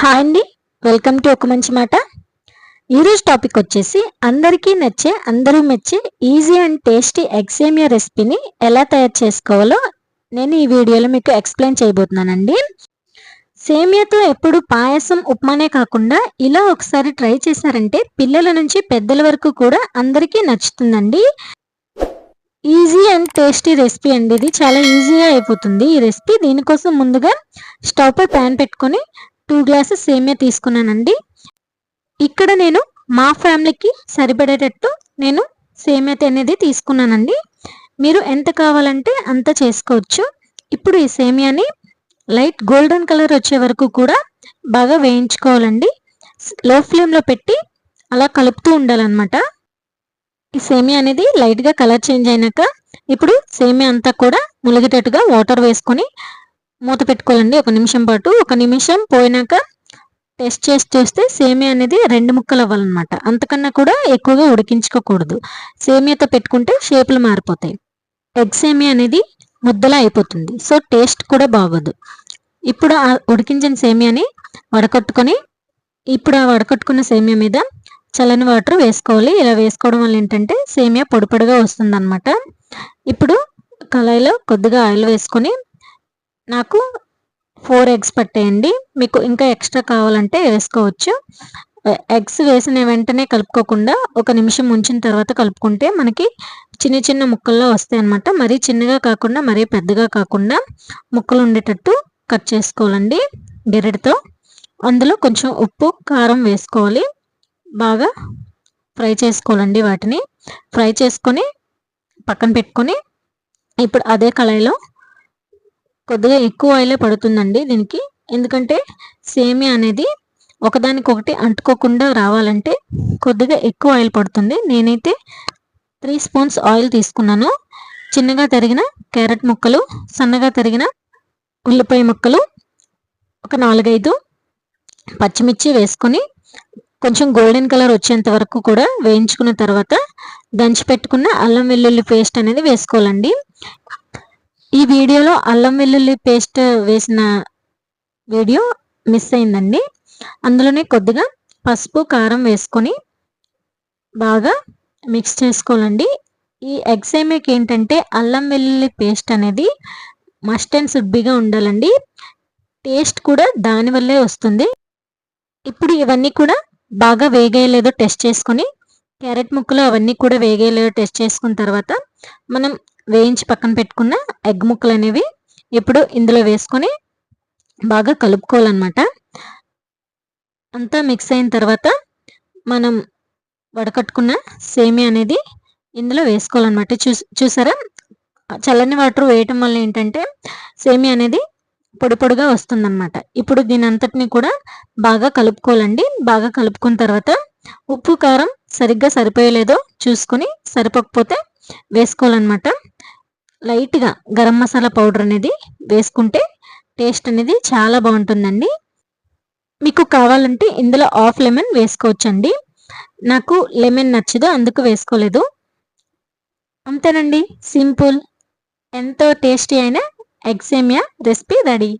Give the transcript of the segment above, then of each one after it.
Hi అండి. Welcome to ఒక మంచి మాట. ఈరోజు టాపిక్ వచ్చేసి అందరికీ నచ్చే అందరూ మెచ్చే ఈజీ అండ్ టేస్టీ ఎగ్సేమియా రెసిపీని ఎలా తయారు చేసుకోవాలో నేను ఈ వీడియోలో మీకు ఎక్స్ప్లెయిన్ చేయబోతున్నానండి. సేమియాతో ఎప్పుడు పాయసం ఉప్మానే కాకుండా ఇలా ఒకసారి ట్రై చేశారంటే పిల్లల నుంచి పెద్దల వరకు కూడా అందరికీ నచ్చుతుందండి. ఈజీ అండ్ టేస్టీ రెసిపీ అండి ఇది. చాలా ఈజీగా అయిపోతుంది ఈ రెసిపీ. దీనికోసం ముందుగా స్టవ్ పై ప్యాన్ పెట్టుకొని టూ గ్లాసెస్ సేమియా తీసుకున్నానండి. ఇక్కడ నేను మా ఫ్యామిలీకి సరిపడేటట్టు నేను సేమ్యాత అనేది తీసుకున్నానండి. మీరు ఎంత కావాలంటే అంత చేసుకోవచ్చు. ఇప్పుడు ఈ సేమియాని లైట్ గోల్డెన్ కలర్ వచ్చే వరకు కూడా బాగా వేయించుకోవాలండి. లో ఫ్లేమ్లో పెట్టి అలా కలుపుతూ ఉండాలన్నమాట. ఈ సేమియా అనేది లైట్గా కలర్ చేంజ్ అయినాక ఇప్పుడు సేమియా అంతా కూడా ములిగేటట్టుగా వాటర్ వేసుకొని మూత పెట్టుకోవాలండి. ఒక నిమిషం పాటు. ఒక నిమిషం పోయినాక టెస్ట్ చేసి చూస్తే సేమియా అనేది రెండు ముక్కలు అవ్వాలన్నమాట. అంతకన్నా కూడా ఎక్కువగా ఉడికించుకోకూడదు. సేమియాతో పెట్టుకుంటే షేపులు మారిపోతాయి. ఎగ్ సేమియా అనేది ముద్దలా అయిపోతుంది. సో టేస్ట్ కూడా బాగోదు. ఇప్పుడు ఆ ఉడికించిన సేమియాని వడకట్టుకొని ఇప్పుడు ఆ వడకట్టుకున్న సేమియా మీద చల్లని వాటర్ వేసుకోవాలి. ఇలా వేసుకోవడం వల్ల ఏంటంటే సేమియా పొడిపొడిగా వస్తుంది అనమాట ఇప్పుడు కళాయిలో కొద్దిగా ఆయిల్ వేసుకొని నాకు ఫోర్ ఎగ్స్ పట్టేయండి. మీకు ఇంకా ఎక్స్ట్రా కావాలంటే వేసుకోవచ్చు. ఎగ్స్ వేసిన వెంటనే కలుపుకోకుండా ఒక నిమిషం ఉంచిన తర్వాత కలుపుకుంటే మనకి చిన్న చిన్న ముక్కల్లో వస్తాయి అనమాట మరీ చిన్నగా కాకుండా మరీ పెద్దగా కాకుండా ముక్కలు ఉండేటట్టు కట్ చేసుకోవాలండి గెరెడితో అందులో కొంచెం ఉప్పు కారం వేసుకోవాలి. బాగా ఫ్రై చేసుకోవాలండి వాటిని. ఫ్రై చేసుకొని పక్కన పెట్టుకొని ఇప్పుడు అదే కళాయిలో కొద్దిగా ఎక్కువ ఆయిలే పడుతుందండి దీనికి. ఎందుకంటే సేమియా అనేది ఒకదానికొకటి అంటుకోకుండా రావాలంటే కొద్దిగా ఎక్కువ ఆయిల్ పడుతుంది. నేనైతే త్రీ స్పూన్స్ ఆయిల్ తీసుకున్నాను. చిన్నగా తరిగిన క్యారెట్ ముక్కలు సన్నగా తరిగిన ఉల్లిపాయ ముక్కలు ఒక నాలుగైదు పచ్చిమిర్చి వేసుకొని కొంచెం గోల్డెన్ కలర్ వచ్చేంత వరకు కూడా వేయించుకున్న తర్వాత దంచి పెట్టుకున్న అల్లం వెల్లుల్లి పేస్ట్ అనేది వేసుకోవాలండి. ఈ వీడియోలో అల్లం వెల్లుల్లి పేస్ట్ వేసిన వీడియో మిస్ అయిందండి. అందులోనే కొద్దిగా పసుపు కారం వేసుకొని బాగా మిక్స్ చేసుకోవాలండి. ఈ ఎగ్జామేకి ఏంటంటే అల్లం వెల్లుల్లి పేస్ట్ అనేది మస్ట్ అండ్ సుబ్బిగా ఉండాలండి. టేస్ట్ కూడా దానివల్లే వస్తుంది. ఇప్పుడు ఇవన్నీ కూడా బాగా వేగేయలేదో టెస్ట్ చేసుకొని క్యారెట్ ముక్కలు అవన్నీ కూడా వేగేయలేదో టెస్ట్ చేసుకున్న తర్వాత మనం వేయించి పక్కన పెట్టుకున్న ఎగ్ ముక్కలు అనేవి ఇప్పుడు ఇందులో వేసుకొని బాగా కలుపుకోవాలన్నమాట. అంతా మిక్స్ అయిన తర్వాత మనం వడకట్టుకున్న సేమి అనేది ఇందులో వేసుకోవాలన్నమాట. చూ చూసారా? చల్లని వాటర్ వేయటం వల్ల ఏంటంటే సేమి అనేది పొడి పొడిగా వస్తుందన్నమాట. ఇప్పుడు దీని అంతటిని కూడా బాగా కలుపుకోవాలండి. బాగా కలుపుకున్న తర్వాత ఉప్పు కారం సరిగ్గా సరిపోయలేదో చూసుకొని సరిపోకపోతే వేసుకోవాలన్నమాట. లైట్గా గరం మసాలా పౌడర్ అనేది వేసుకుంటే టేస్ట్ అనేది చాలా బాగుంటుందండి. మీకు కావాలంటే ఇందులో ఆఫ్ లెమన్ వేసుకోవచ్చండి. నాకు లెమన్ నచ్చదు అందుకు వేసుకోలేదు. అంతేనండి. సింపుల్. ఎంతో టేస్టీ అయిన ఎగ్సేమియా రెసిపీ రెడీ.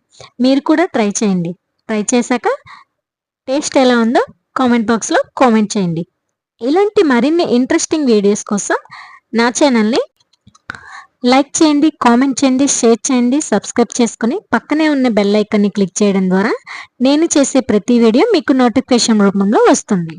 మీరు కూడా ట్రై చేయండి. ట్రై చేశాక టేస్ట్ ఎలా ఉందో కామెంట్ బాక్స్లో కామెంట్ చేయండి. ఇలాంటి మరిన్ని ఇంట్రెస్టింగ్ వీడియోస్ కోసం నా ఛానల్ని లైక్ చేయండి కామెంట్ చేయండి షేర్ చేయండి సబ్స్క్రైబ్ చేసుకుని పక్కనే ఉన్న బెల్ ఐకాన్ని క్లిక్ చేయడం ద్వారా నేను చేసే ప్రతి వీడియో మీకు నోటిఫికేషన్ రూపంలో వస్తుంది.